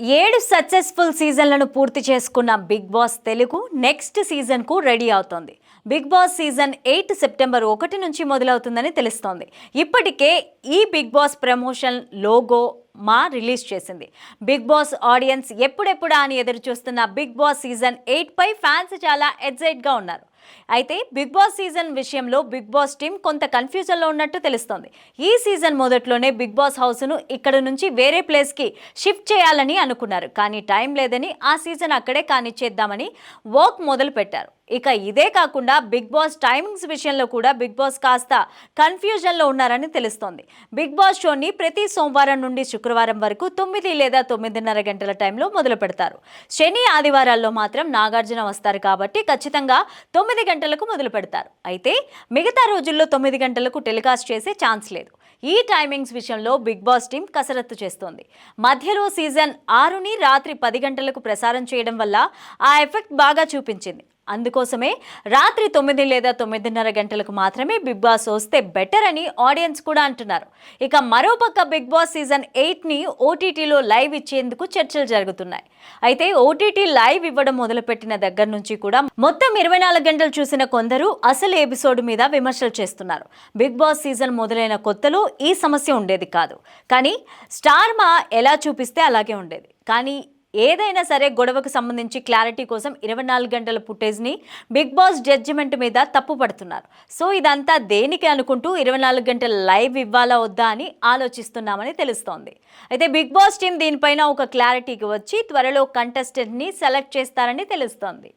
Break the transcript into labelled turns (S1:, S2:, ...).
S1: ఏడు సక్సెస్ఫుల్ సీజన్లను పూర్తి చేసుకున్న బిగ్ బాస్ తెలుగు నెక్స్ట్ సీజన్కు రెడీ అవుతోంది. Bigg Boss season eight September ఒకటి నుంచి మొదలవుతుందని తెలుస్తోంది. ఇప్పటికే ఈ Bigg Boss promotion logo Maa release చేసింది. బిగ్ బాస్ ఆడియన్స్ ఎప్పుడెప్పుడా అని ఎదురు చూస్తున్న బిగ్ బాస్ సీజన్ ఎయిట్ పై ఫ్యాన్స్ చాలా ఎగ్జైట్గా ఉన్నారు. అయితే బిగ్ బాస్ సీజన్ విషయంలో బిగ్ బాస్ టీం కొంత కన్ఫ్యూజన్లో ఉన్నట్టు తెలుస్తోంది. ఈ సీజన్ మొదట్లోనే బిగ్ బాస్ హౌస్ను ఇక్కడ నుంచి వేరే ప్లేస్కి షిఫ్ట్ చేయాలని అనుకున్నారు. కానీ టైం లేదని ఆ సీజన్ అక్కడే కానిచ్చేద్దామని వర్క్ మొదలు పెట్టారు ఇక ఇదే కాకుండా బిగ్ బాస్ టైమింగ్స్ విషయంలో కూడా బిగ్ బాస్ కాస్త కన్ఫ్యూజన్లో ఉన్నారని తెలుస్తోంది. బిగ్ బాస్ షోని ప్రతి సోమవారం నుండి శుక్రవారం వరకు తొమ్మిది లేదా తొమ్మిదిన్నర గంటల టైంలో మొదలు పెడతారు శని ఆదివారాల్లో మాత్రం నాగార్జున వస్తారు కాబట్టి ఖచ్చితంగా తొమ్మిది తొమ్మిది గంటలకు మొదలు పెడతారు అయితే మిగతా రోజుల్లో తొమ్మిది గంటలకు టెలికాస్ట్ చేసే ఛాన్స్ లేదు. ఈ టైమింగ్స్ విషయంలో బిగ్ బాస్ టీం కసరత్తు చేస్తోంది. మధ్యలో సీజన్ ఆరుని రాత్రి పది గంటలకు ప్రసారం చేయడం వల్ల ఆ ఎఫెక్ట్ బాగా చూపించింది. అందుకోసమే రాత్రి తొమ్మిది లేదా తొమ్మిదిన్నర గంటలకు మాత్రమే బిగ్ బాస్ వస్తే బెటర్ అని ఆడియన్స్ కూడా అంటున్నారు. ఇక మరోపక్క బిగ్ బాస్ సీజన్ ఎయిట్ని ఓటీటీలో లైవ్ ఇచ్చేందుకు చర్చలు జరుగుతున్నాయి. అయితే ఓటీటీ లైవ్ ఇవ్వడం మొదలుపెట్టిన దగ్గర నుంచి కూడా మొత్తం ఇరవై నాలుగు గంటలు చూసిన కొందరు అసలు ఎపిసోడ్ మీద విమర్శలు చేస్తున్నారు. బిగ్ బాస్ సీజన్ మొదలైన కొత్తలో ఈ సమస్య ఉండేది కాదు. కానీ స్టార్ మా ఎలా చూపిస్తే అలాగే ఉండేది. కానీ ఏదైనా సరే గొడవకు సంబంధించి క్లారిటీ కోసం ఇరవై నాలుగు గంటల ఫుటేజ్ని బిగ్ బాస్ జడ్జిమెంట్ మీద తప్పు పడుతున్నారు. సో ఇదంతా దేనికి అనుకుంటూ ఇరవై నాలుగు గంటల లైవ్ ఇవ్వాలా వద్దా అని ఆలోచిస్తున్నామని తెలుస్తోంది. అయితే బిగ్ బాస్ టీం దీనిపైన ఒక క్లారిటీకి వచ్చి త్వరలో కంటెస్టెంట్ని సెలెక్ట్ చేస్తారని తెలుస్తోంది.